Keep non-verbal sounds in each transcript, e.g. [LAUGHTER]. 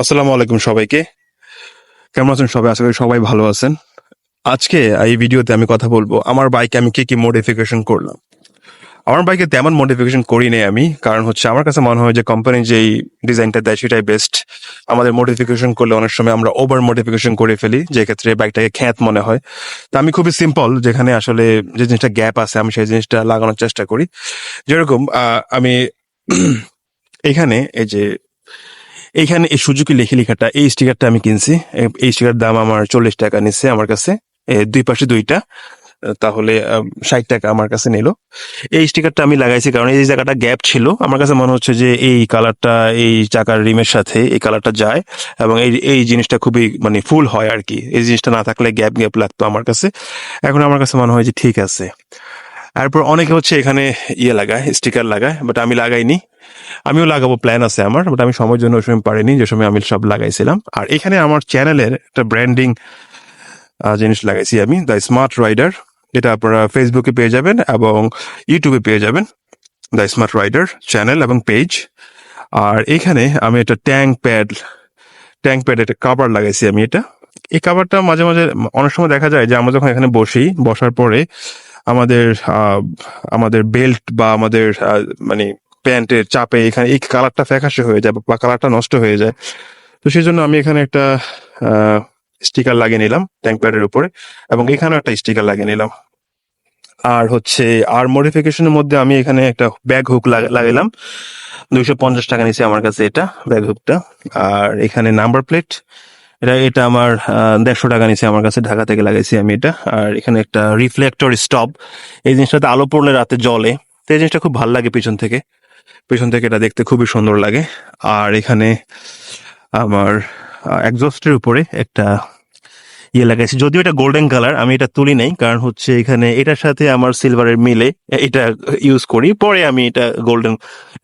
আসসালামু আলাইকুম সবাইকে। কেমন আছেন সবাই? আশা করি সবাই ভালো আছেন। আজকে এই ভিডিওতে আমি কথা বলব, আমার বাইকে আমি কি কি মডিফিকেশন করলাম। আমার বাইকে তেমন মডিফিকেশন করি নাই আমি, কারণ হচ্ছে আমার কাছে মনে হয় যে কোম্পানি যেই ডিজাইনটা দেয় সেটাই বেস্ট আমাদের মডিফিকেশন করলে অনেক সময় আমরা ওভার মডিফিকেশন করে ফেলি যে ক্ষেত্রে বাইকটাকে খ্যাত মনে হয়। তা আমি খুবই সিম্পল যেখানে আসলে যে জিনিসটা গ্যাপ আছে, আমি সেই জিনিসটা লাগানোর চেষ্টা করি। যেরকম আমি [CLEARS THROAT] এখানে এই যে এইখানে এই সুজুকি লেখি লেখাটা, এই স্টিকারটা আমি কিনছি। এই স্টিকার দাম আমার চল্লিশ টাকা নিচ্ছে আমার কাছে। দুই পাশে দুইটা। তাহলে ষাট টাকা আমার কাছে নিল। এই স্টিকারটা আমি লাগাইছি কারণ এই জায়গাটা গ্যাপ ছিল। আমার কাছে মনে হচ্ছে যে এই কালারটা এই চাকার রিমের সাথে এই কালারটা যায় এবং এই এই জিনিসটা খুবই মানে ফুল হয় আর কি। এই জিনিসটা না থাকলে গ্যাপ গ্যাপ লাগতো আমার কাছে। এখন আমার কাছে মনে হয় যে ঠিক আছে। তারপর অনেকে হচ্ছে এখানে ইয়ে লাগায় স্টিকার লাগায় বাট আমি লাগাইনি। আমিও লাগাবো প্ল্যান আছে আমার বাট আমি সময়ের জন্য ওই সময় পারিনি, যে সময় আমি সব লাগাইছিলাম। আর এখানে আমার চ্যানেলের একটা ব্র্যান্ডিং জিনিস লাগাইছি আমি দ্য স্মার্ট রাইডার এটা আপনারা ফেসবুকে পেয়ে যাবেন এবং ইউটিউবে পেয়ে যাবেন দ্য স্মার্ট রাইডার চ্যানেল এবং পেজ আর এখানে আমি একটা ট্যাঙ্ক প্যাড ট্যাঙ্ক প্যাড একটা কাভার লাগাইছি আমি এটা। এই কাভারটা মাঝে মাঝে অনেক সময় দেখা যায় যে আমরা যখন এখানে বসি, বসার পরে আমাদের আমাদের বেল্ট বা আমাদের মানে প্যান্টের চাপে এখানে, এই কালারটা ফ্যাকাশে হয়ে যায় বা কালারটা নষ্ট হয়ে যায়। তো সেই জন্য আমি এখানে একটা স্টিকার লাগিয়ে নিলাম ট্যাঙ্ক প্যাডের উপরে এবং এখানেও একটা স্টিকার লাগিয়ে নিলাম। আর হচ্ছে, আর মডিফিকেশনের মধ্যে আমি এখানে একটা ব্যাগ হুক লাগাইলাম। দুইশো পঞ্চাশ টাকা নিচ্ছে আমার কাছে এটা, ব্যাগ হুকটা। আর এখানে নাম্বার প্লেট, এটা এটা আমার দেড়শো টাকা নিচ্ছে আমার কাছে, ঢাকা থেকে লাগাইছি আমি এটা। আর এখানে একটা রিফ্লেক্টর স্টপ এই জিনিসটাতে আলো পড়লে রাতে জলে তো এই জিনিসটা খুব ভালো লাগে পিছন থেকে। পিছন থেকে এটা দেখতে খুবই সুন্দর লাগে। আর এখানে আমার একজস্টের উপরে একটা ইয়ে লাগাইছি। যদিও এটা গোল্ডেন কালার আমি এটা তুলি নাই, কারণ হচ্ছে এখানে এটার সাথে আমার সিলভারের মিলে এটা ইউজ করি। পরে আমি এটা গোল্ডেন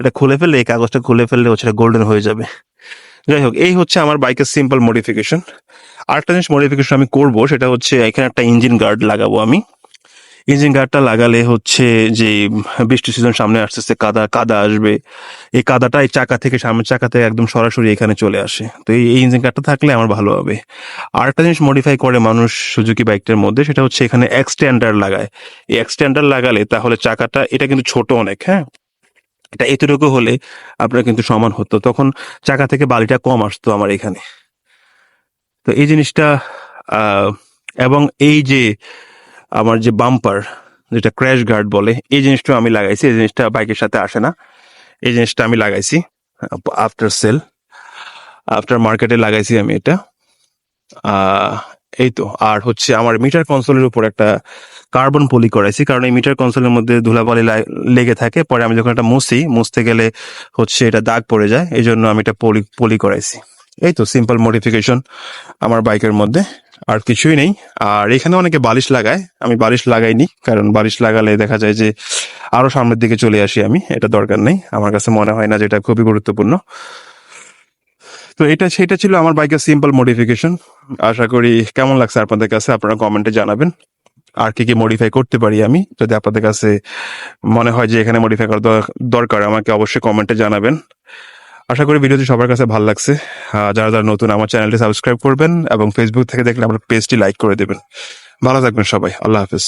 এটা খুলে ফেললে, এই কাগজটা খুলে ফেললে হচ্ছে গোল্ডেন হয়ে যাবে। যাই হোক, এই হচ্ছে আমার বাইকের সিম্পল মডিফিকেশন আরেকটা জিনিস মডিফিকেশন আমি করব, সেটা হচ্ছে এখানে একটা ইঞ্জিন গার্ড লাগাবো আমি। ইঞ্জিন গার্ডটা লাগালে হচ্ছে যে বৃষ্টি সিজন সামনে আসতেছে, কাদা কাদা আসবে। এই কাদাটা এই চাকা থেকে, সামনের চাকা থেকে একদম সরাসরি এখানে চলে আসে। তো এই এই ইঞ্জিন গার্ডটা থাকলে আমার ভালো হবে। আর একটা জিনিস মডিফাই করে মানুষ সুজুকি বাইকটার মধ্যে, সেটা হচ্ছে এখানে এক্সটেন্ডার লাগায়। এই এক্সটেন্ডার লাগালে তাহলে চাকাটা, এটা কিন্তু ছোট অনেক হ্যাঁ? এটা এতটুকু হলে আপনার কিন্তু সমান হতো। তখন চাকা থেকে বালিটা কম আসতো আমার এখানে। তো এই জিনিসটা এবং এই যে আমার যে বাম্পার যেটা ক্র্যাশ গার্ড বলে, এই জিনিসটা আমি লাগাইছি, এই জিনিসটা বাইকের সাথে আসে না। এই জিনিসটা আমি লাগাইছি আফটার সেল আফটার মার্কেটে লাগাইছি আমি এটা। এই তো, আর হচ্ছে আমার মিটার কনসোলের উপর একটা কার্বন পলি করাইছি, কারণ এই মিটার কনসোলের মধ্যে ধুলাবালি লেগে থাকে। পরে আমি যখন এটা মুছি, মুছতে গেলে হচ্ছে এটা দাগ পড়ে যায় এই জন্য আমি এটা পলি পলি করাইছি। এই তো সিম্পল মডিফিকেশন আমার বাইকের মধ্যে। আর কিছুই নেই। আর এখানে অনেকে বালিশ লাগায়। আমি বালিশ লাগাইনি, কারণ বালিশ লাগালে দেখা যায় যে আরও সামনের দিকে চলে আসি আমি। এটা দরকার নেই। আমার কাছে মনে হয় না যে এটা খুবই গুরুত্বপূর্ণ। তো এটা, সেটা ছিল আমার বাইকের সিম্পল মডিফিকেশন আশা করি কেমন লাগছে আপনাদের কাছে? আপনারা কমেন্টে জানাবেন। আর কি কি মডিফাই করতে পারি আমি? যদি আপনাদের কাছে মনে হয় যে এখানে মডিফাই করা দর- দরকার, আমাকে অবশ্যই কমেন্টে জানাবেন। আশা করি ভিডিওটি সবার কাছে ভালো লাগছে। যারা যারা নতুন আমার চ্যানেলটি সাবস্ক্রাইব করবেন এবং ফেসবুক থেকে দেখলে আমার পেজটি লাইক করে দেবেন। ভালো থাকবেন সবাই। আল্লাহ হাফিজ।